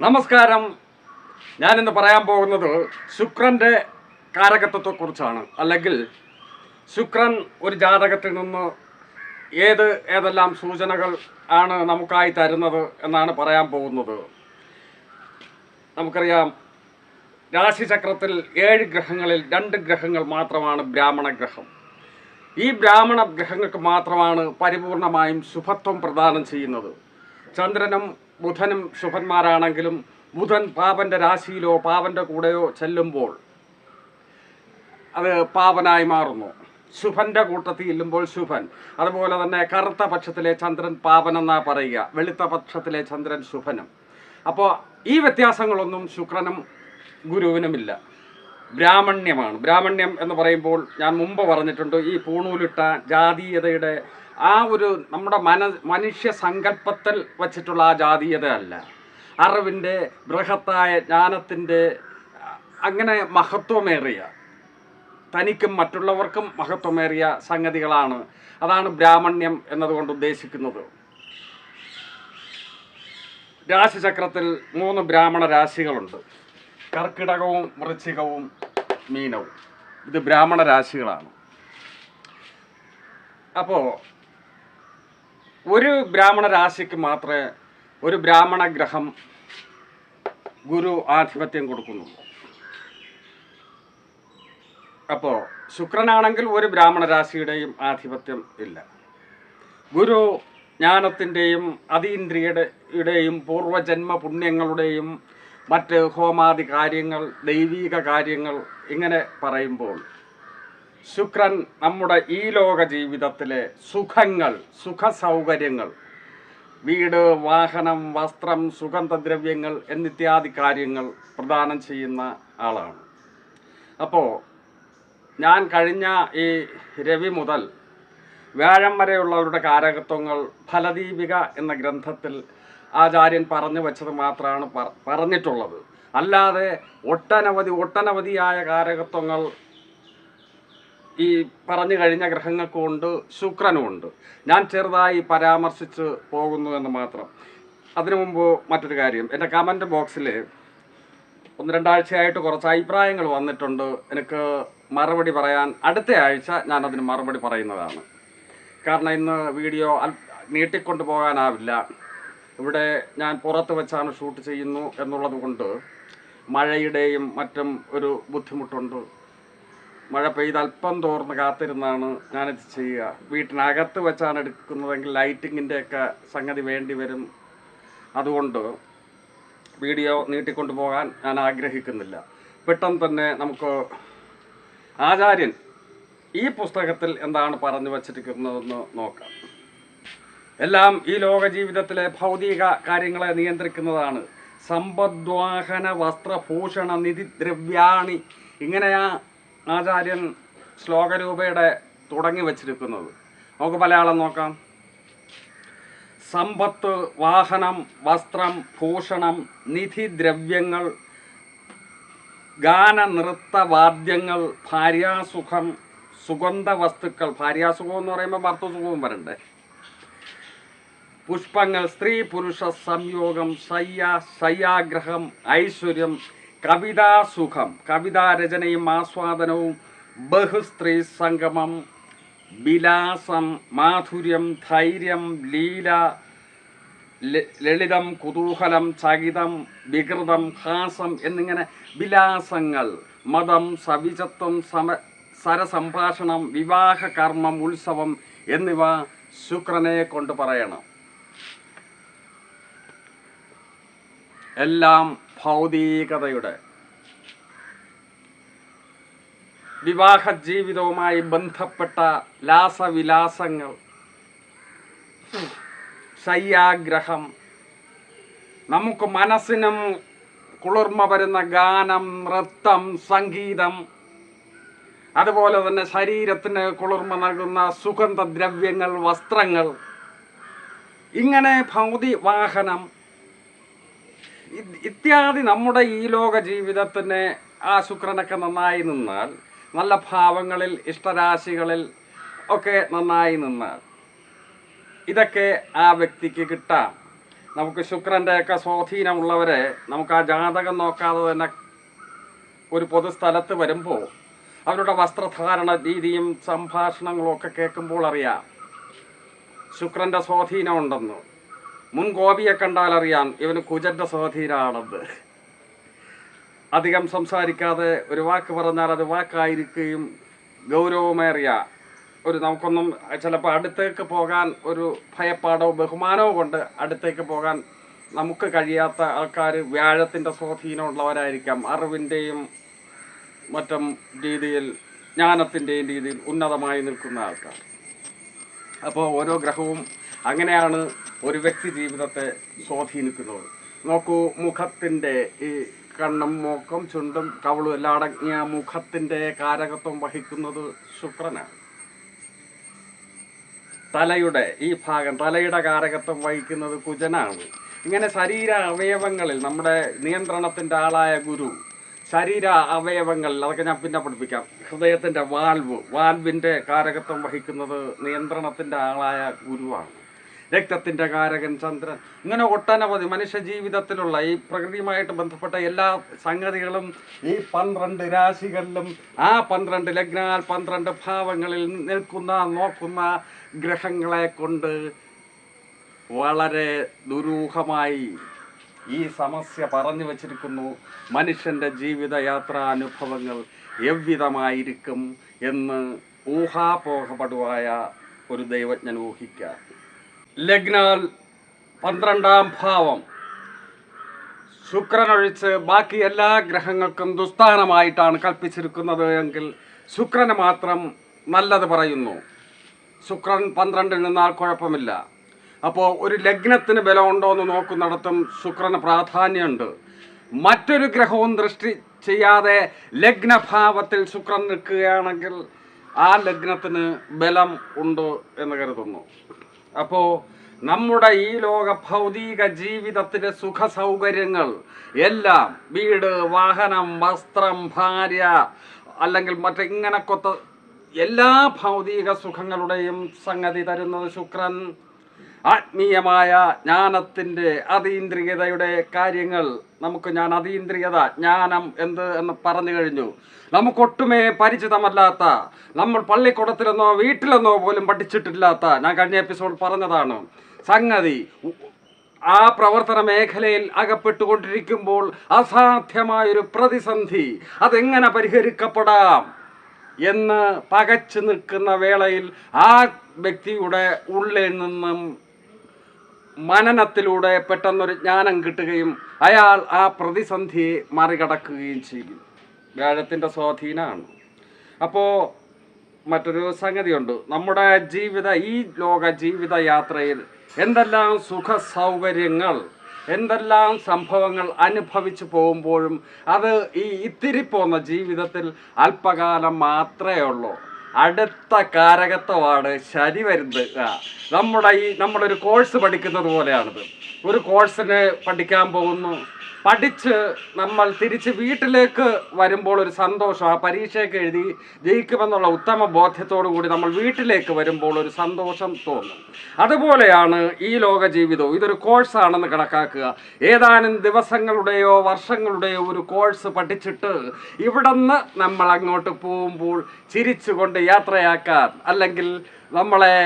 നമസ്കാരം. ഞാനിന്ന് പറയാൻ പോകുന്നത് ശുക്രന്റെ കാരകത്വത്തെക്കുറിച്ചാണ്. അല്ലെങ്കിൽ ശുക്രൻ ഒരു ജാതകത്തിൽ നിന്ന് ഏത് ഏതെല്ലാം സൂചനകൾ ആണ് നമുക്കായി തരുന്നത് എന്നാണ് പറയാൻ പോകുന്നത്. നമുക്കറിയാം രാശിചക്രത്തിൽ ഏഴ് ഗ്രഹങ്ങളിൽ രണ്ട് ഗ്രഹങ്ങൾ മാത്രമാണ് ബ്രാഹ്മണ ഗ്രഹം. ഈ ബ്രാഹ്മണ ഗ്രഹങ്ങൾക്ക് മാത്രമാണ് പരിപൂർണമായും ശുഭത്വം പ്രദാനം ചെയ്യുന്നത്. ചന്ദ്രനും ബുധനും ശുഭന്മാരാണെങ്കിലും ബുധൻ പാപന്റെ രാശിയിലോ പാപന്റെ കൂടെയോ ചെല്ലുമ്പോൾ അത് പാപനായി മാറുന്നു. ശുഭന്റെ കൂട്ടത്തിൽ ഇല്ലുമ്പോൾ ശുഭൻ. അതുപോലെ തന്നെ കറുത്ത പക്ഷത്തിലെ ചന്ദ്രൻ പാപൻ എന്നാ പറയുക. വെളുത്ത പക്ഷത്തിലെ ചന്ദ്രൻ ശുഭനും. അപ്പോൾ ഈ വ്യത്യാസങ്ങളൊന്നും ശുക്രനും ഗുരുവിനുമില്ല. ബ്രാഹ്മണ്യമാണ്. ബ്രാഹ്മണ്യം എന്ന് പറയുമ്പോൾ ഞാൻ മുമ്പ് പറഞ്ഞിട്ടുണ്ട് ഈ പൂണൂലിട്ട ജാതീയതയുടെ ആ ഒരു നമ്മുടെ മന മനുഷ്യ സങ്കല്പത്തിൽ വച്ചിട്ടുള്ള ആ ജാതീയത അല്ല. അറിവിന്റെ ബൃഹത്തായ ജ്ഞാനത്തിന്റെ അങ്ങനെ മഹത്വമേറിയ തനിക്കും മറ്റുള്ളവർക്കും മഹത്വമേറിയ സംഗതികളാണ്. അതാണ് ബ്രാഹ്മണ്യം എന്നതുകൊണ്ട് ഉദ്ദേശിക്കുന്നത്. രാശിചക്രത്തിൽ മൂന്ന് ബ്രാഹ്മണ രാശികളുണ്ട്. കർക്കിടകവും വൃശ്ചികവും മീനവും. ഇത് ബ്രാഹ്മണ രാശികളാണ്. അപ്പോൾ ഒരു ബ്രാഹ്മണ രാശിക്ക് മാത്രമേ ഒരു ബ്രാഹ്മണ ഗ്രഹം ഗുരു ആധിപത്യം കൊടുക്കുന്നുള്ളൂ. അപ്പോൾ ശുക്രനാണെങ്കിൽ ഒരു ബ്രാഹ്മണ രാശിയുടെയും ആധിപത്യം ഇല്ല. ഗുരു ജ്ഞാനത്തിന്റെയും അതീന്ദ്രിയയുടെയും പൂർവജന്മ പുണ്യങ്ങളുടെയും മറ്റ് ഹോമാദി കാര്യങ്ങൾ ദൈവീക കാര്യങ്ങൾ ഇങ്ങനെ പറയുമ്പോൾ ശുക്രൻ നമ്മുടെ ഈ ലോക ജീവിതത്തിലെ സുഖങ്ങൾ സുഖ സൗകര്യങ്ങൾ വീട് വാഹനം വസ്ത്രം സുഗന്ധദ്രവ്യങ്ങൾ എന്നിത്യാദി കാര്യങ്ങൾ പ്രദാനം ചെയ്യുന്ന ആളാണ്. അപ്പോൾ ഞാൻ കഴിഞ്ഞ ഈ രവി മുതൽ വ്യാഴം വരെയുള്ളവരുടെ കാരകത്വങ്ങൾ ഫലദീപിക എന്ന ഗ്രന്ഥത്തിൽ ആചാര്യൻ പറഞ്ഞു വെച്ചത് മാത്രമാണ് പറഞ്ഞിട്ടുള്ളത്. അല്ലാതെ ഒട്ടനവധി ഒട്ടനവധിയായ കാരകത്വങ്ങൾ ഈ പറഞ്ഞു കഴിഞ്ഞ ഗ്രഹങ്ങൾക്കുമുണ്ട് ശുക്രനുമുണ്ട് ഞാൻ ചെറുതായി പരാമർശിച്ച് പോകുന്നു എന്ന് മാത്രം. അതിനു മുമ്പ് മറ്റൊരു കാര്യം. എന്റെ കമന്റ് ബോക്സിൽ ഒന്ന് രണ്ടാഴ്ചയായിട്ട് കുറച്ച് അഭിപ്രായങ്ങൾ വന്നിട്ടുണ്ട്. എനിക്ക് മറുപടി പറയാൻ അടുത്ത ആഴ്ച ഞാൻ അതിന് മറുപടി പറയുന്നതാണ്. കാരണം ഇന്ന് വീഡിയോ നീട്ടിക്കൊണ്ടു പോകാനാവില്ല. ഇവിടെ ഞാൻ പുറത്ത് വെച്ചാണ് ഷൂട്ട് ചെയ്യുന്നു എന്നുള്ളത് കൊണ്ട് മഴയുടെയും മറ്റും ഒരു ബുദ്ധിമുട്ടുണ്ട്. മഴ പെയ്ത് അല്പം തോർന്ന് കാത്തിരുന്നാണ് ഞാനിത് ചെയ്യുക. വീട്ടിനകത്ത് വെച്ചാണ് എടുക്കുന്നതെങ്കിൽ ലൈറ്റിങ്ങിന്റെ ഒക്കെ സംഗതി വേണ്ടി വരും. അതുകൊണ്ട് വീഡിയോ നീട്ടിക്കൊണ്ടു പോകാൻ ഞാൻ ആഗ്രഹിക്കുന്നില്ല. പെട്ടെന്ന് തന്നെ നമുക്ക് ആചാര്യൻ ഈ പുസ്തകത്തിൽ എന്താണ് പറഞ്ഞു വച്ചിരിക്കുന്നതെന്ന് നോക്കാം. എല്ലാം ഈ ലോക ജീവിതത്തിലെ ഭൗതിക കാര്യങ്ങളെ നിയന്ത്രിക്കുന്നതാണ്. സമ്പദ്വാഹന വസ്ത്രഭൂഷണ നിധി ദ്രവ്യാണി ഇങ്ങനെയാ ആചാര്യൻ ശ്ലോകരൂപയുടെ തുടങ്ങി വച്ചിരിക്കുന്നത്. നമുക്ക് മലയാളം നോക്കാം. സമ്പത്ത് വാഹനം വസ്ത്രം ഭൂഷണം നിധിദ്രവ്യങ്ങൾ ഗാന നൃത്ത വാദ്യങ്ങൾ ഭാര്യാസുഖം സുഗന്ധ വസ്തുക്കൾ ഭാര്യാസുഖം എന്ന് പറയുമ്പോൾ ഭർത്തസുഖവും വരണ്ടേ? പുഷ്പങ്ങൾ സ്ത്രീ പുരുഷ സംയോഗം ശയ്യ ശയ്യാഗ്രഹം ഐശ്വര്യം കവിതാസുഖം കവിതാരചനയും ആസ്വാദനവും ബഹുസ്ത്രീ സംഗമം വിലാസം മാധുര്യം ധൈര്യം ലീല ലളിതം കുതൂഹലം ചകിതം വികൃതം ഹാസം എന്നിങ്ങനെ വിലാസങ്ങൾ. മതം സവിചത്വം സമ സരസംഭാഷണം വിവാഹ കർമ്മം ഉത്സവം എന്നിവ ശുക്രനെ കൊണ്ട് പറയണം. എല്ലാം ഭൗതികതയുടെ വിവാഹ ജീവിതവുമായി ബന്ധപ്പെട്ട ലാസവിലാസങ്ങൾ ശയ്യാഗ്രഹം നമുക്ക് മനസ്സിനും കുളിർമ വരുന്ന ഗാനം നൃത്തം സംഗീതം അതുപോലെ തന്നെ ശരീരത്തിന് കുളിർമ നൽകുന്ന സുഗന്ധദ്രവ്യങ്ങൾ വസ്ത്രങ്ങൾ ഇങ്ങനെ ഭൗതി വാഹനം ഇത്യാദി നമ്മുടെ ഈ ലോക ജീവിതത്തിന് ആ ശുക്രനൊക്കെ നന്നായി നിന്നാൽ നല്ല ഭാവങ്ങളിൽ ഇഷ്ടരാശികളിൽ ഒക്കെ നന്നായി നിന്നാൽ ഇതൊക്കെ ആ വ്യക്തിക്ക് കിട്ടാം. നമുക്ക് ശുക്രന്റെയൊക്കെ സ്വാധീനമുള്ളവരെ നമുക്ക് ആ ജാതകം നോക്കാതെ തന്നെ ഒരു പൊതുസ്ഥലത്ത് വരുമ്പോൾ അവരുടെ വസ്ത്രധാരണ രീതിയും സംഭാഷണങ്ങളും ഒക്കെ കേൾക്കുമ്പോൾ അറിയാം. ശുക്രന്റെ സ്വാധീനമുണ്ടെന്ന്. മുൻ ഗോപിയെ കണ്ടാൽ അറിയാം ഇവന് കുജന്റെ സ്വാധീനമാണെന്ന് അധികം സംസാരിക്കാതെ ഒരു വാക്ക് പറഞ്ഞാൽ അത് വാക്കായിരിക്കുകയും ഗൗരവമേറിയ ഒരു നമുക്കൊന്നും ചിലപ്പോൾ അടുത്തേക്ക് പോകാൻ ഒരു ഭയപ്പാടോ ബഹുമാനവും കൊണ്ട് അടുത്തേക്ക് പോകാൻ നമുക്ക് കഴിയാത്ത ആൾക്കാർ വ്യാഴത്തിന്റെ സ്വാധീനമുള്ളവരായിരിക്കാം അറിവിന്റെയും മറ്റും രീതിയിൽ ജ്ഞാനത്തിന്റെയും രീതിയിൽ ഉന്നതമായി നിൽക്കുന്ന ആൾക്കാർ. അപ്പോൾ ഓരോ ഗ്രഹവും അങ്ങനെയാണ് ഒരു വ്യക്തി ജീവിതത്തെ സ്വാധീനിക്കുന്നത്. നോക്കൂ മുഖത്തിന്റെ ഈ കണ്ണും മൂക്കും ചുണ്ടും കവളും എല്ലാം അടങ്ങിയ മുഖത്തിന്റെ കാരകത്വം വഹിക്കുന്നത് ശുക്രനാണ്. തലയുടെ ഈ ഭാഗം തലയുടെ കാരകത്വം വഹിക്കുന്നത് കുജനാണ്. ഇങ്ങനെ ശരീര അവയവങ്ങളിൽ നമ്മുടെ നിയന്ത്രണത്തിന്റെ ആളായ ഗുരു ശരീര അവയവങ്ങളിൽ അതൊക്കെ ഞാൻ പിന്നെ പഠിപ്പിക്കാം. ഹൃദയത്തിന്റെ വാൽവ് വാൽവിന്റെ കാരകത്വം വഹിക്കുന്നത് നിയന്ത്രണത്തിന്റെ ആളായ ഗുരുവാണ്. രക്തത്തിന്റെ കാരകൻ ചന്ദ്രൻ. ഇങ്ങനെ ഒട്ടനവധി മനുഷ്യജീവിതത്തിലുള്ള ഈ പ്രകൃതിയുമായിട്ട് ബന്ധപ്പെട്ട എല്ലാ സംഗതികളും ഈ പന്ത്രണ്ട് രാശികളിലും ആ പന്ത്രണ്ട് ലഗ്നാൽ പന്ത്രണ്ട് ഭാവങ്ങളിൽ നിൽക്കുന്ന നോക്കുന്ന ഗ്രഹങ്ങളെ കൊണ്ട് വളരെ ദുരൂഹമായി ഈ സമസ്യ പറഞ്ഞു വച്ചിരിക്കുന്നു. മനുഷ്യന്റെ ജീവിതയാത്രാനുഭവങ്ങൾ എവ്വിധമായിരിക്കും എന്ന് ഊഹാപോഹപടുവായ ഒരു ദൈവജ്ഞൻ ഊഹിക്കാം. ലഗ്നാൽ പന്ത്രണ്ടാം ഭാവം. ശുക്രനൊഴിച്ച് ബാക്കി എല്ലാ ഗ്രഹങ്ങൾക്കും ദുസ്ഥാനമായിട്ടാണ് കൽപ്പിച്ചിരിക്കുന്നത് എങ്കിൽ ശുക്രന് മാത്രം നല്ലത് പറയുന്നു. ശുക്രൻ പന്ത്രണ്ടിൽ നിന്നാൽ കുഴപ്പമില്ല. അപ്പോൾ ഒരു ലഗ്നത്തിന് ബലമുണ്ടോ എന്ന് നോക്കുന്നിടത്തും ശുക്രന് പ്രാധാന്യമുണ്ട്. മറ്റൊരു ഗ്രഹവും ദൃഷ്ടി ചെയ്യാതെ ലഗ്നഭാവത്തിൽ ശുക്രൻ നിൽക്കുകയാണെങ്കിൽ ആ ലഗ്നത്തിന് ബലം ഉണ്ട് എന്ന് കരുതുന്നു. അപ്പോൾ നമ്മുടെ ഈ ലോക ഭൗതിക ജീവിതത്തിലെ സുഖ സൗകര്യങ്ങൾ എല്ലാം വീട് വാഹനം വസ്ത്രം ഭാര്യ അല്ലെങ്കിൽ മറ്റിങ്ങനെ കൊത്ത എല്ലാ ഭൗതിക സുഖങ്ങളുടെയും സംഗതി തരുന്നത് ശുക്രൻ. ആത്മീയമായ ജ്ഞാനത്തിന്റെ അതീന്ദ്രിയതയുടെ കാര്യങ്ങൾ. നമുക്ക് ഞാൻ അതീന്ദ്രിയത ജ്ഞാനം എന്ത് എന്ന് പറഞ്ഞു കഴിഞ്ഞു. നമുക്കൊട്ടുമേ പരിചിതമല്ലാത്ത നമ്മൾ പള്ളിക്കൂടത്തിലെന്നോ വീട്ടിലെന്നോ പോലും പഠിച്ചിട്ടില്ലാത്ത ഞാൻ കഴിഞ്ഞ എപ്പിസോഡ് പറഞ്ഞതാണ്. സംഗതി ആ പ്രവർത്തന മേഖലയിൽ അകപ്പെട്ടുകൊണ്ടിരിക്കുമ്പോൾ അസാധ്യമായൊരു പ്രതിസന്ധി അതെങ്ങനെ പരിഹരിക്കപ്പെടാം എന്ന് പകച്ചു നിൽക്കുന്ന വേളയിൽ ആ വ്യക്തിയുടെ ഉള്ളിൽ നിന്നും മനനത്തിലൂടെ പെട്ടെന്നൊരു ജ്ഞാനം കിട്ടുകയും അയാൾ ആ പ്രതിസന്ധിയെ മറികടക്കുകയും ചെയ്യും. വ്യാഴത്തിന്റെ സ്വാധീനമാണ്. അപ്പോൾ മറ്റൊരു സംഗതിയുണ്ട്. നമ്മുടെ ജീവിത ഈ ലോക ജീവിത യാത്രയിൽ എന്തെല്ലാം സുഖ സൗകര്യങ്ങൾ എന്തെല്ലാം സംഭവങ്ങൾ അനുഭവിച്ചു പോകുമ്പോഴും അത് ഈ ഇത്തിരി പോകുന്ന ജീവിതത്തിൽ അല്പകാലം മാത്രമേ ഉള്ളൂ. അടുത്ത കാരകത്വമാണ് ശരി വരുന്നത്. നമ്മുടെ ഈ നമ്മളൊരു കോഴ്സ് പഠിക്കുന്നത് പോലെയാണിത്. ഒരു കോഴ്സിന് പഠിക്കാൻ പോകുന്നു. പഠിച്ച് നമ്മൾ തിരിച്ച് വീട്ടിലേക്ക് വരുമ്പോൾ ഒരു സന്തോഷം. ആ പരീക്ഷയൊക്കെ എഴുതി ജയിക്കുമെന്നുള്ള ഉത്തമ ബോധ്യത്തോടു കൂടി നമ്മൾ വീട്ടിലേക്ക് വരുമ്പോൾ ഒരു സന്തോഷം തോന്നും. അതുപോലെയാണ് ഈ ലോക ജീവിതവും ഇതൊരു കോഴ്സാണെന്ന് കണക്കാക്കുക. ഏതാനും ദിവസങ്ങളുടെയോ വർഷങ്ങളുടെയോ ഒരു കോഴ്സ് പഠിച്ചിട്ട് ഇവിടുന്ന് നമ്മൾ അങ്ങോട്ട് പോകുമ്പോൾ ചിരിച്ചുകൊണ്ട് യാത്രയാക്കാൻ അല്ലെങ്കിൽ നമ്മളെ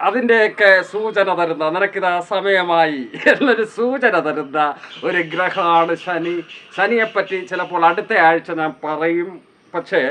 അതിന്റെയൊക്കെ സൂചന തരുന്ന നിനക്കിത് ആ സമയമായി എന്നൊരു സൂചന തരുന്ന ഒരു ഗ്രഹമാണ് ശനി. ശനിയെപ്പറ്റി ചിലപ്പോൾ അടുത്ത ആഴ്ച ഞാൻ പറയും. പക്ഷേ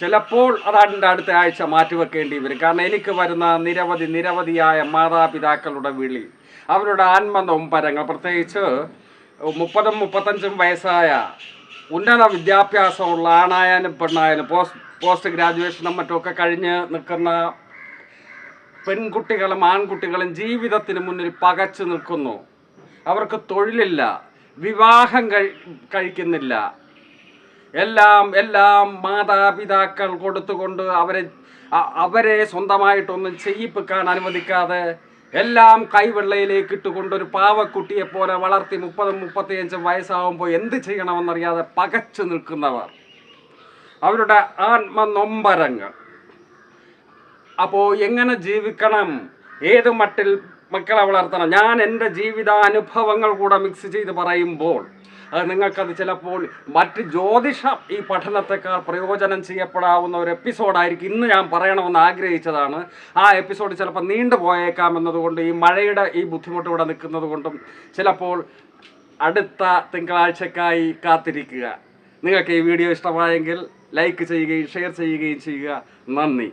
ചിലപ്പോൾ അതാണ്ട് അടുത്ത ആഴ്ച മാറ്റിവെക്കേണ്ടി വരും. കാരണം എനിക്ക് വരുന്ന നിരവധി നിരവധിയായ മാതാപിതാക്കളുടെ വിളി അവരുടെ ആത്മനൊമ്പരങ്ങൾ പ്രത്യേകിച്ച് മുപ്പതും മുപ്പത്തഞ്ചും വയസ്സായ ഉന്നത വിദ്യാഭ്യാസമുള്ള ആണായാലും പെണ്ണായാലും പോസ്റ്റ് പോസ്റ്റ് ഗ്രാജുവേഷനും മറ്റുമൊക്കെ കഴിഞ്ഞ് നിൽക്കുന്ന പെൺകുട്ടികളും ആൺകുട്ടികളും ജീവിതത്തിന് മുന്നിൽ പകച്ചു നിൽക്കുന്നു. അവർക്ക് തൊഴിലില്ല വിവാഹം കഴിക്കുന്നില്ല. എല്ലാം എല്ലാം മാതാപിതാക്കൾ കൊടുത്തുകൊണ്ട് അവരെ അവരെ സ്വന്തമായിട്ടൊന്നും ചെയ്യിപ്പിക്കാൻ അനുവദിക്കാതെ എല്ലാം കൈവെള്ളയിലേക്ക് ഇട്ടുകൊണ്ട് ഒരു പാവക്കുട്ടിയെ പോലെ വളർത്തി മുപ്പതും മുപ്പത്തിയഞ്ചും വയസ്സാകുമ്പോൾ എന്ത് ചെയ്യണമെന്നറിയാതെ പകച്ചു നിൽക്കുന്നവർ. അവരുടെ ആത്മനൊമ്പരങ്ങൾ. അപ്പോൾ എങ്ങനെ ജീവിക്കണം? ഏത് മട്ടിൽ മക്കളെ വളർത്തണം? ഞാൻ എന്റെ ജീവിതാനുഭവങ്ങൾ കൂടെ മിക്സ് ചെയ്ത് പറയുമ്പോൾ അത് നിങ്ങൾക്കത് ചിലപ്പോൾ മറ്റ് ജ്യോതിഷ ഈ പഠനത്തെക്കാൾ പ്രയോജനം ചെയ്യപ്പെടാവുന്ന ഒരു എപ്പിസോഡായിരിക്കും ഇന്ന് ഞാൻ പറയണമെന്ന് ആഗ്രഹിച്ചതാണ്. ആ എപ്പിസോഡ് ചിലപ്പോൾ നീണ്ടു പോയേക്കാം എന്നതുകൊണ്ട് ഈ മഴയുടെ ഈ ബുദ്ധിമുട്ട് ഇവിടെ നിൽക്കുന്നത് കൊണ്ടും ചിലപ്പോൾ അടുത്ത തിങ്കളാഴ്ചക്കായി കാത്തിരിക്കുക. നിങ്ങൾക്ക് ഈ വീഡിയോ ഇഷ്ടമായെങ്കിൽ ലൈക്ക് ചെയ്യുകയും ഷെയർ ചെയ്യുകയും ചെയ്യുക. നന്ദി.